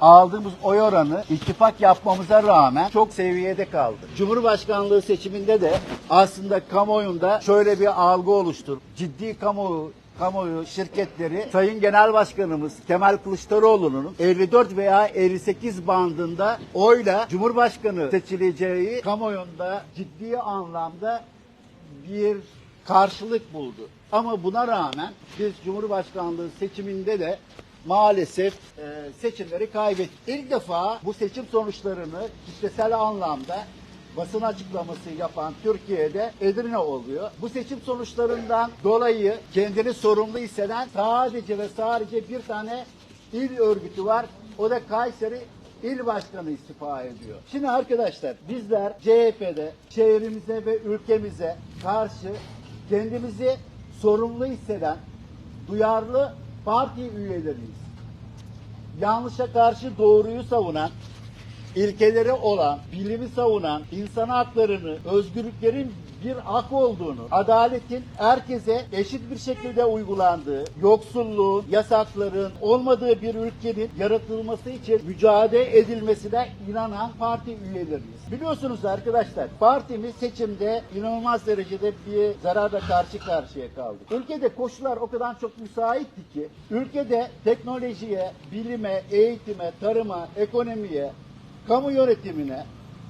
aldığımız oy oranı ittifak yapmamıza rağmen çok seviyede kaldı. Cumhurbaşkanlığı seçiminde de aslında kamuoyunda şöyle bir algı oluştur. Ciddi kamuoyu kamuoyu şirketleri Sayın Genel Başkanımız Kemal Kılıçdaroğlu'nun 54 veya 58 bandında oyla Cumhurbaşkanı seçileceği kamuoyunda ciddi anlamda bir karşılık buldu. Ama buna rağmen biz Cumhurbaşkanlığı seçiminde de maalesef e, seçimleri kaybettik. İlk defa bu seçim sonuçlarını kitlesel anlamda basın açıklaması yapan Türkiye'de Edirne oluyor. Bu seçim sonuçlarından dolayı kendini sorumlu hisseden sadece ve sadece bir tane il örgütü var. O da Kayseri İl Başkanı istifa ediyor. Şimdi arkadaşlar bizler CHP'de şehrimize ve ülkemize karşı kendimizi sorumlu hisseden duyarlı parti üyeleriyiz. Yanlışa karşı doğruyu savunan, ilkeleri olan, bilimi savunan, insan haklarını, özgürlüklerin bir hak olduğunu, adaletin herkese eşit bir şekilde uygulandığı, yoksulluğun, yasakların olmadığı bir ülkenin yaratılması için mücadele edilmesine inanan parti üyeleriyiz. Biliyorsunuz arkadaşlar, partimiz seçimde inanılmaz derecede bir zararla karşı karşıya kaldı. Ülkede koşullar o kadar çok müsaitti ki, ülkede teknolojiye, bilime, eğitime, tarıma, ekonomiye, kamu yönetimine,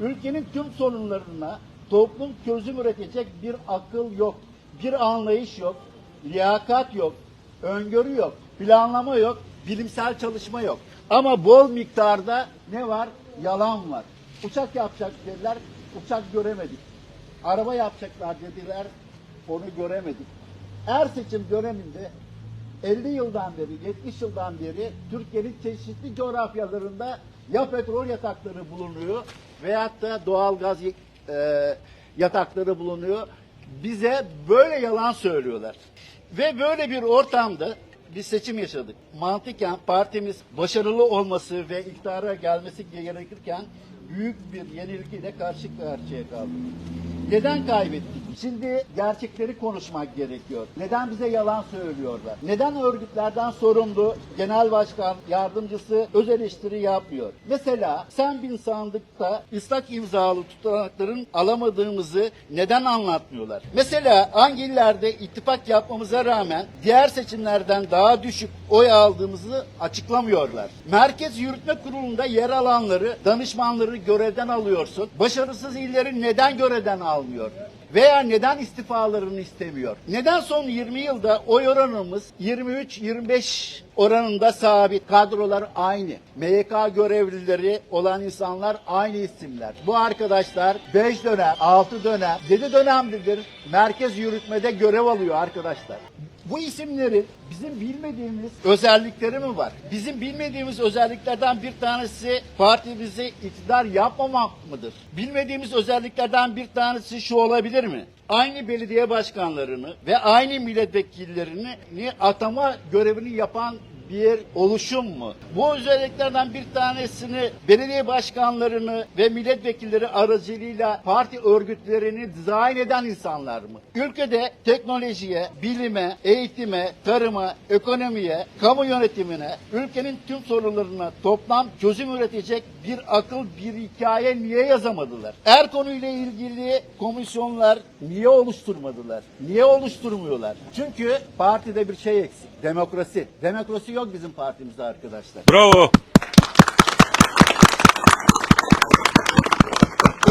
ülkenin tüm sorunlarına toplum çözüm üretecek bir akıl yok, bir anlayış yok, liyakat yok, öngörü yok, planlama yok, bilimsel çalışma yok. Ama bol miktarda ne var? Yalan var. Uçak yapacak dediler, uçak göremedik. Araba yapacaklar dediler, onu göremedik. Her seçim döneminde 50 yıldan beri, 70 yıldan beri Türkiye'nin çeşitli coğrafyalarında ya petrol yatakları bulunuyor veyahut da doğal gaz e, yatakları bulunuyor. Bize böyle yalan söylüyorlar. Ve böyle bir ortamda bir seçim yaşadık. Mantıken partimiz başarılı olması ve iktidara gelmesi gerekirken büyük bir yenilgiyle karşı karşıya kaldık. Neden kaybettik? Şimdi gerçekleri konuşmak gerekiyor. Neden bize yalan söylüyorlar? Neden örgütlerden sorumlu genel başkan yardımcısı öz eleştiri yapmıyor? Mesela sen bin sandıkta ıslak imzalı tutanakların alamadığımızı neden anlatmıyorlar? Mesela hangi illerde ittifak yapmamıza rağmen diğer seçimlerden daha düşük oy aldığımızı açıklamıyorlar. Merkez Yürütme Kurulu'nda yer alanları, danışmanları görevden alıyorsun. Başarısız illeri neden görevden almıyor? Veya neden istifalarını istemiyor? Neden son 20 yılda oy oranımız 23-25 oranında sabit? Kadrolar aynı. MYK görevlileri olan insanlar aynı isimler. Bu arkadaşlar 5 dönem, 6 dönem, 7 dönemdir merkez yürütmede görev alıyor arkadaşlar. Bu isimlerin bizim bilmediğimiz özellikleri mi var? Bizim bilmediğimiz özelliklerden bir tanesi partimizi iktidar yapmamak mıdır? Bilmediğimiz özelliklerden bir tanesi şu olabilir mi? Aynı belediye başkanlarını ve aynı milletvekillerini ni atama görevini yapan bir oluşum mu? Bu özelliklerden bir tanesini belediye başkanlarını ve milletvekilleri aracılığıyla parti örgütlerini dizayn eden insanlar mı? Ülkede teknolojiye, bilime, eğitime, tarıma, ekonomiye, kamu yönetimine, ülkenin tüm sorunlarına toplam çözüm üretecek bir akıl, bir hikaye niye yazamadılar? Her konuyla ilgili komisyonlar niye oluşturmadılar? Niye oluşturmuyorlar? Çünkü partide bir şey eksik. Demokrasi. Demokrasi yok bizim partimizde arkadaşlar. Bravo.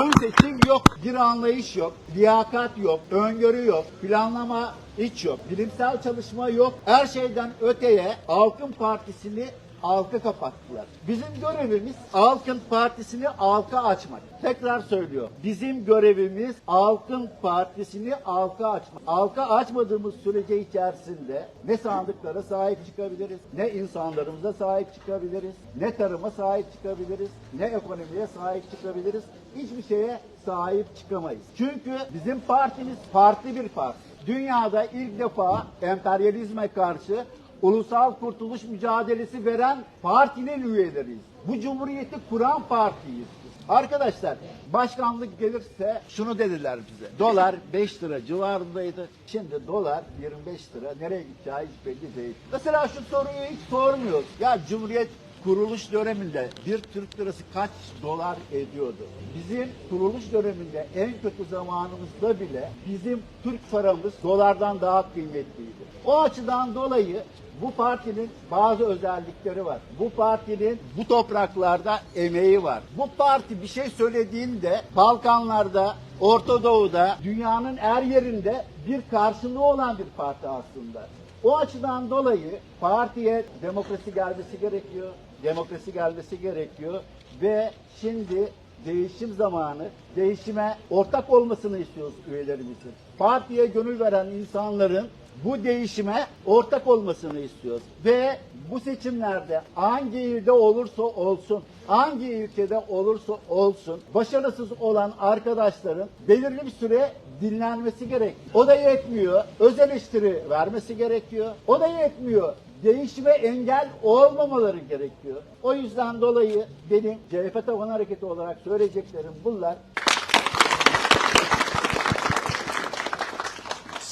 Ön seçim yok, bir anlayış yok, liyakat yok, öngörü yok, planlama hiç yok, bilimsel çalışma yok. Her şeyden öteye Halkın Partisi'ni halka kapattılar. Bizim görevimiz Halkın Partisi'ni halka açmak. Tekrar söylüyor. Bizim görevimiz Halkın Partisi'ni halka açmak. Halka açmadığımız sürece içerisinde ne sandıklara sahip çıkabiliriz, ne insanlarımıza sahip çıkabiliriz, ne tarıma sahip çıkabiliriz, ne ekonomiye sahip çıkabiliriz. Hiçbir şeye sahip çıkamayız. Çünkü bizim partimiz farklı bir parti. Dünyada ilk defa emperyalizme karşı ulusal kurtuluş mücadelesi veren partinin üyeleriyiz. Bu cumhuriyeti kuran partiyiz. Arkadaşlar başkanlık gelirse şunu dediler bize. Dolar 5 lira civarındaydı. Şimdi dolar 25 lira. Nereye gideceği hiç belli değil. Mesela şu soruyu hiç sormuyoruz. Ya cumhuriyet kuruluş döneminde bir Türk lirası kaç dolar ediyordu? Bizim kuruluş döneminde en kötü zamanımızda bile bizim Türk paramız dolardan daha kıymetliydi. O açıdan dolayı bu partinin bazı özellikleri var. Bu partinin bu topraklarda emeği var. Bu parti bir şey söylediğinde Balkanlarda, Orta Doğu'da, dünyanın her yerinde bir karşılığı olan bir parti aslında. O açıdan dolayı partiye demokrasi gelmesi gerekiyor. Demokrasi gelmesi gerekiyor ve şimdi değişim zamanı, değişime ortak olmasını istiyoruz üyelerimizin. Partiye gönül veren insanların bu değişime ortak olmasını istiyoruz. Ve bu seçimlerde hangi ilde olursa olsun, hangi ülkede olursa olsun başarısız olan arkadaşların belirli bir süre dinlenmesi gerek. O da yetmiyor. Öz eleştiri vermesi gerekiyor. O da yetmiyor. Değişime engel olmamaları gerekiyor. O yüzden dolayı benim CHP Taban Hareketi olarak söyleyeceklerim bunlar.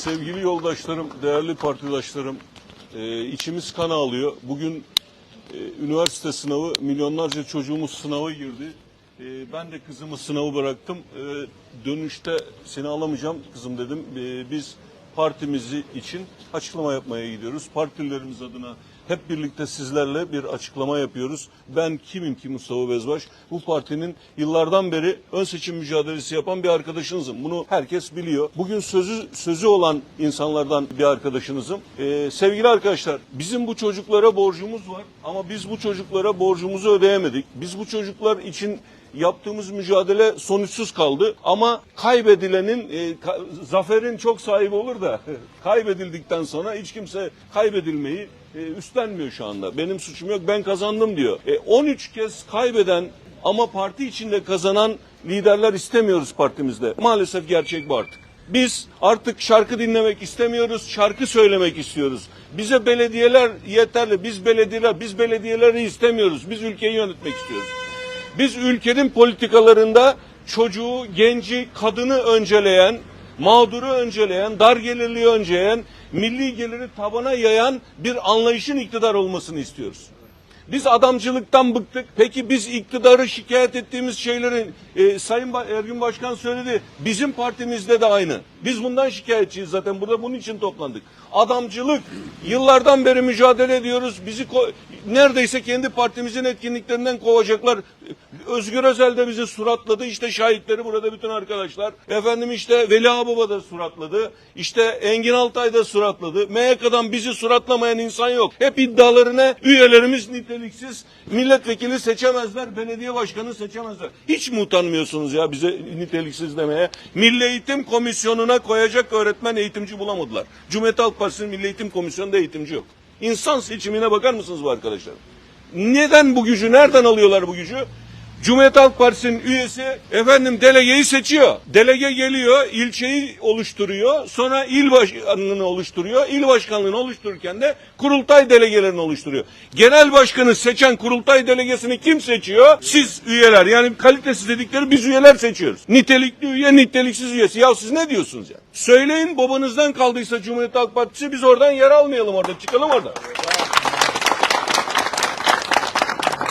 Sevgili yoldaşlarım, değerli partidaşlarım, e, içimiz kan ağlıyor. Bugün e, üniversite sınavı, milyonlarca çocuğumuz sınava girdi. E, ben de kızımı sınavı bıraktım. E, dönüşte seni alamayacağım kızım dedim. E, biz partimizi için açıklama yapmaya gidiyoruz. Partilerimiz adına hep birlikte sizlerle bir açıklama yapıyoruz. Ben kimim ki Mustafa Bezbaş? Bu partinin yıllardan beri ön seçim mücadelesi yapan bir arkadaşınızım. Bunu herkes biliyor. Bugün sözü sözü olan insanlardan bir arkadaşınızım. Ee, sevgili arkadaşlar, bizim bu çocuklara borcumuz var ama biz bu çocuklara borcumuzu ödeyemedik. Biz bu çocuklar için yaptığımız mücadele sonuçsuz kaldı. Ama kaybedilenin, e, ka- zaferin çok sahibi olur da kaybedildikten sonra hiç kimse kaybedilmeyi e, üstlenmiyor şu anda. Benim suçum yok, ben kazandım diyor. E, 13 kez kaybeden ama parti içinde kazanan liderler istemiyoruz partimizde. Maalesef gerçek bu artık. Biz artık şarkı dinlemek istemiyoruz, şarkı söylemek istiyoruz. Bize belediyeler yeterli. Biz belediyeler, biz belediyeleri istemiyoruz. Biz ülkeyi yönetmek istiyoruz. Biz ülkenin politikalarında çocuğu, genci, kadını önceleyen, mağduru önceleyen, dar gelirliği önceleyen, milli geliri tabana yayan bir anlayışın iktidar olmasını istiyoruz. Biz adamcılıktan bıktık. Peki biz iktidarı şikayet ettiğimiz şeylerin e, Sayın Ba- Ergün Başkan söyledi. Bizim partimizde de aynı. Biz bundan şikayetçiyiz zaten. Burada bunun için toplandık. Adamcılık. Yıllardan beri mücadele ediyoruz. Bizi neredeyse kendi partimizin etkinliklerinden kovacaklar. Özgür Özel de bizi suratladı. İşte şahitleri burada bütün arkadaşlar. Efendim işte Veli Ağbaba da suratladı. İşte Engin Altay da suratladı. MYK'dan bizi suratlamayan insan yok. Hep iddialarına üyelerimiz niteliksiz. Milletvekili seçemezler. Belediye başkanı seçemezler. Hiç mi utanmıyorsunuz ya bize niteliksiz demeye? Milli Eğitim Komisyonu'na koyacak öğretmen eğitimci bulamadılar. Cumhuriyet Halk Partisi'nin Milli Eğitim Komisyonu'nda eğitimci yok. İnsan seçimine bakar mısınız bu arkadaşlar? Neden bu gücü, nereden alıyorlar bu gücü? Cumhuriyet Halk Partisi'nin üyesi efendim delegeyi seçiyor. Delege geliyor, ilçeyi oluşturuyor. Sonra il başkanlığını oluşturuyor. İl başkanlığını oluştururken de kurultay delegelerini oluşturuyor. Genel başkanı seçen kurultay delegesini kim seçiyor? Siz üyeler. Yani kalitesiz dedikleri biz üyeler seçiyoruz. Nitelikli üye, niteliksiz üyesi. Ya siz ne diyorsunuz ya? Söyleyin babanızdan kaldıysa Cumhuriyet Halk Partisi biz oradan yer almayalım orada. Çıkalım orada.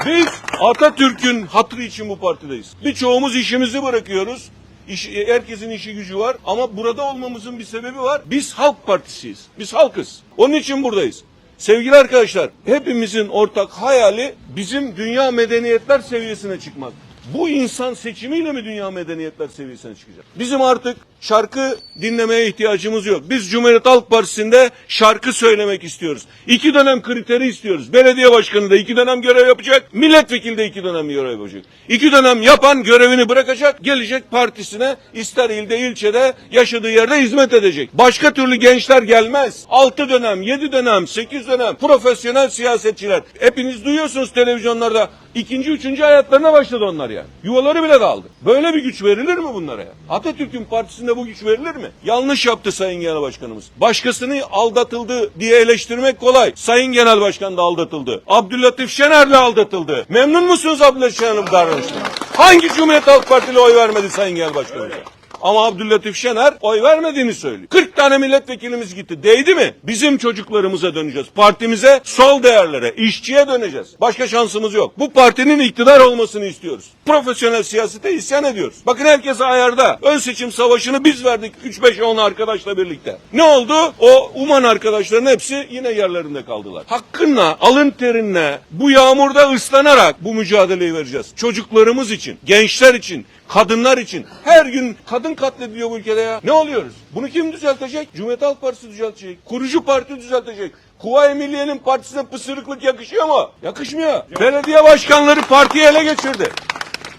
Biz Atatürk'ün hatırı için bu partideyiz. Birçoğumuz işimizi bırakıyoruz. İş, herkesin işi gücü var ama burada olmamızın bir sebebi var. Biz Halk Partisiyiz. Biz halkız. Onun için buradayız. Sevgili arkadaşlar, hepimizin ortak hayali bizim dünya medeniyetler seviyesine çıkmak. Bu insan seçimiyle mi dünya medeniyetler seviyesine çıkacak? Bizim artık şarkı dinlemeye ihtiyacımız yok. Biz Cumhuriyet Halk Partisi'nde şarkı söylemek istiyoruz. İki dönem kriteri istiyoruz. Belediye başkanı da iki dönem görev yapacak. Milletvekili de iki dönem görev yapacak. İki dönem yapan görevini bırakacak. Gelecek partisine ister ilde ilçede yaşadığı yerde hizmet edecek. Başka türlü gençler gelmez. Altı dönem, yedi dönem, sekiz dönem profesyonel siyasetçiler. Hepiniz duyuyorsunuz televizyonlarda. İkinci, üçüncü hayatlarına başladı onlar ya. Yuvaları bile dağıldı. Böyle bir güç verilir mi bunlara ya? Atatürk'ün partisinde bu güç verilir mi? Yanlış yaptı Sayın Genel Başkanımız. Başkasını aldatıldı diye eleştirmek kolay. Sayın Genel Başkan da aldatıldı. Abdüllatif Şener'le aldatıldı. Memnun musunuz Abdüllatif Şener'in davranışından? Hangi Cumhuriyet Halk Partili oy vermedi Sayın Genel Başkanımıza? Ama Abdüllatif Şener oy vermediğini söylüyor. 40 tane milletvekilimiz gitti. Değdi mi? Bizim çocuklarımıza döneceğiz. Partimize, sol değerlere, işçiye döneceğiz. Başka şansımız yok. Bu partinin iktidar olmasını istiyoruz. Profesyonel siyasete isyan ediyoruz. Bakın herkes ayarda. Ön seçim savaşını biz verdik 3-5-10 arkadaşla birlikte. Ne oldu? O uman arkadaşların hepsi yine yerlerinde kaldılar. Hakkınla, alın terinle, bu yağmurda ıslanarak bu mücadeleyi vereceğiz. Çocuklarımız için, gençler için, kadınlar için. Her gün kadın katlediliyor bu ülkede ya. Ne oluyoruz? Bunu kim düzeltecek? Cumhuriyet Halk Partisi düzeltecek. Kurucu parti düzeltecek. Kuvayi Milliye'nin partisine pısırıklık yakışıyor mu? Yakışmıyor. Belediye başkanları partiyi ele geçirdi.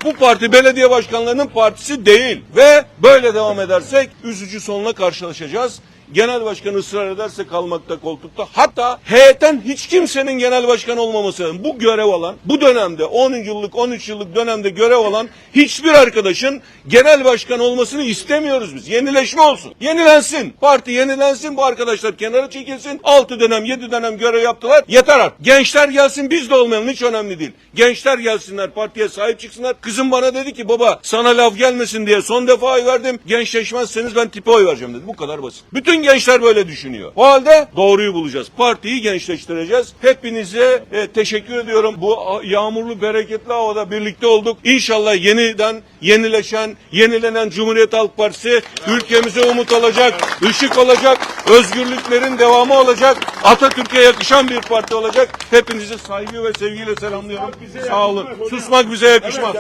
Bu parti belediye başkanlarının partisi değil ve böyle devam edersek üzücü sonla karşılaşacağız. Genel başkan ısrar ederse kalmakta koltukta hatta heyetten hiç kimsenin genel başkan olmaması lazım. Bu görev alan bu dönemde 10 yıllık 13 yıllık dönemde görev alan hiçbir arkadaşın genel başkan olmasını istemiyoruz biz. Yenileşme olsun. Yenilensin. Parti yenilensin. Bu arkadaşlar kenara çekilsin. 6 dönem 7 dönem görev yaptılar. Yeter artık. Gençler gelsin biz de olmayalım hiç önemli değil. Gençler gelsinler partiye sahip çıksınlar. Kızım bana dedi ki baba sana laf gelmesin diye son defa oy verdim. Gençleşmezseniz ben tipe oy vereceğim dedi. Bu kadar basit. Bütün gençler böyle düşünüyor. O halde doğruyu bulacağız. Partiyi gençleştireceğiz. Hepinize e, teşekkür ediyorum. Bu yağmurlu bereketli havada birlikte olduk. İnşallah yeniden yenileşen, yenilenen Cumhuriyet Halk Partisi ülkemize umut olacak, ışık olacak, özgürlüklerin devamı olacak, Atatürk'e yakışan bir parti olacak. Hepinizi saygı ve sevgiyle selamlıyorum. Sağ olun. Susmak bize yakışmaz.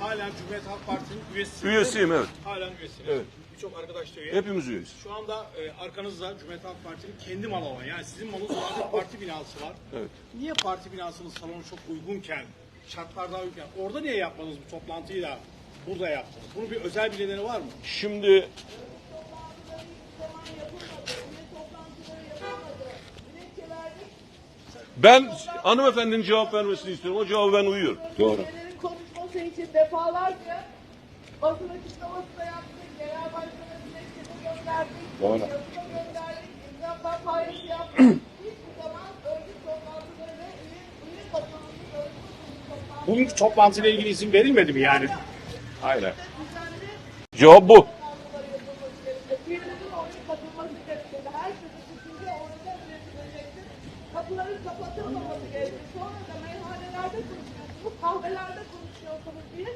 Halen Cumhuriyet Halk Partisi'nin üyesi. Üyesiyim evet. Halen üyesiniz. Evet. Birçok arkadaş da üye. Hepimiz üyeyiz. Şu anda e, arkanızda Cumhuriyet Halk Partisi'nin kendi malı olan yani sizin malınız olan bir parti binası var. Evet. Niye parti binasının salonu çok uygunken, şartlar daha uygunken orada niye yapmadınız bu toplantıyı da burada yaptınız? Bunun bir özel bir nedeni var mı? Şimdi ben hanımefendinin cevap vermesini istiyorum. O cevabı ben uyuyorum. Doğru. Konuşması için defalarca basın açıklaması da yaptık, genel gönderdik, Doğru. yazıda gönderdik, imza kampanyası yaptık. Hiçbir zaman örgüt toplantıları ve üye, üye basınının örgüt toplantıları Bugünkü toplantıyla ilgili izin verilmedi mi yani? düzenli Cevap bu. Kapıların kapatılmaması gerekiyor. Sonra da meyhanelerde konuşuyorsunuz, kahvelerde konuşuyorsunuz diye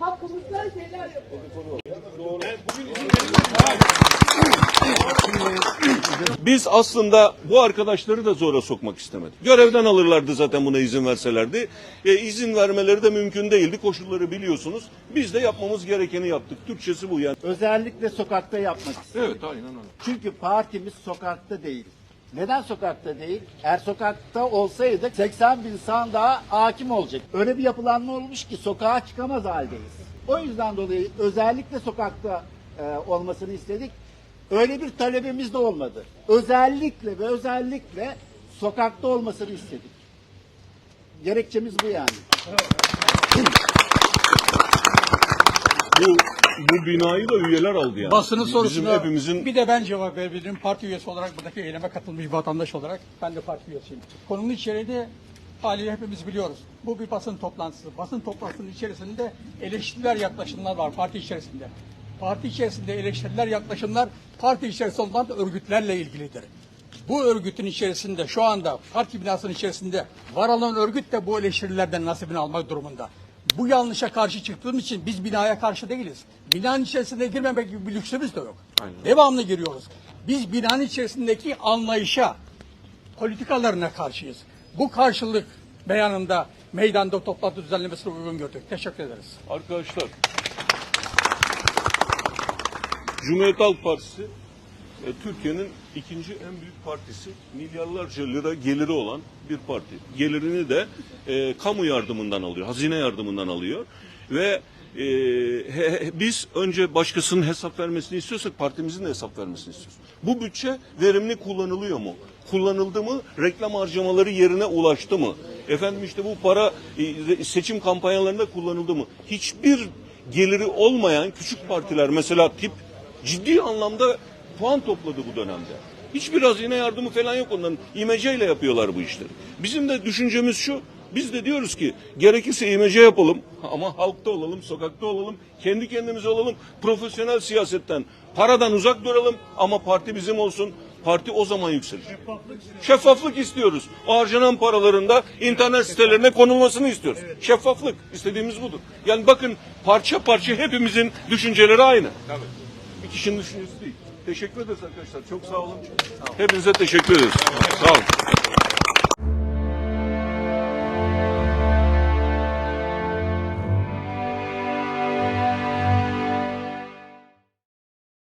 hakkımızda şeyler yapıyorsunuz. Biz aslında bu arkadaşları da zora sokmak istemedik. Görevden alırlardı zaten buna izin verselerdi. E, izin vermeleri de mümkün değildi. Koşulları biliyorsunuz. Biz de yapmamız gerekeni yaptık. Türkçesi bu yani. Özellikle sokakta yapmak istedik. Evet aynen öyle. Çünkü partimiz sokakta değil. Neden sokakta değil? Eğer sokakta olsaydık 80 bin sandığa hakim olacak. Öyle bir yapılanma olmuş ki sokağa çıkamaz haldeyiz. O yüzden dolayı özellikle sokakta e, olmasını istedik. Öyle bir talebimiz de olmadı. Özellikle ve özellikle sokakta olmasını istedik. Gerekçemiz bu yani. Bu, bu binayı da üyeler aldı yani. Basının Bizim sorusuna hepimizin bir de ben cevap verebilirim. Parti üyesi olarak buradaki eyleme katılmış bir vatandaş olarak ben de parti üyesiyim. Konunun içeriğini haliyle hepimiz biliyoruz. Bu bir basın toplantısı. Basın toplantısının içerisinde eleştiriler yaklaşımlar var parti içerisinde. Parti içerisinde eleştiriler yaklaşımlar parti içerisinde olan örgütlerle ilgilidir. Bu örgütün içerisinde şu anda parti binasının içerisinde var olan örgüt de bu eleştirilerden nasibini almak durumunda. Bu yanlışa karşı çıktığımız için biz binaya karşı değiliz. Binanın içerisine girmemek gibi bir lüksümüz de yok. Devamlı giriyoruz. Biz binanın içerisindeki anlayışa, politikalarına karşıyız. Bu karşılık beyanında meydanda toplantı düzenlemesine uygun gördük. Teşekkür ederiz. Arkadaşlar, Cumhuriyet Halk Partisi e, Türkiye'nin ikinci en büyük partisi. Milyarlarca lira geliri olan bir parti. Gelirini de e, kamu yardımından alıyor, hazine yardımından alıyor. Ve e, he- biz önce başkasının hesap vermesini istiyorsak partimizin de hesap vermesini istiyoruz. Bu bütçe verimli kullanılıyor mu? Kullanıldı mı? Reklam harcamaları yerine ulaştı mı? Efendim işte bu para e, seçim kampanyalarında kullanıldı mı? Hiçbir geliri olmayan küçük partiler mesela tip ciddi anlamda puan topladı bu dönemde. Hiçbir hazine yardımı falan yok onların. İmeceyle yapıyorlar bu işleri. Bizim de düşüncemiz şu, Biz de diyoruz ki gerekirse imece yapalım ama halkta olalım, sokakta olalım, kendi kendimize olalım, profesyonel siyasetten, paradan uzak duralım ama parti bizim olsun. Parti o zaman yükselir. Şeffaflık istiyoruz. O harcanan paraların da internet sitelerine konulmasını istiyoruz. Şeffaflık istediğimiz budur. Yani bakın parça parça hepimizin düşünceleri aynı. Bir kişinin düşüncesi değil. Teşekkür ederiz arkadaşlar. Çok sağ olun. Hepinize teşekkür ederiz. Sağ olun.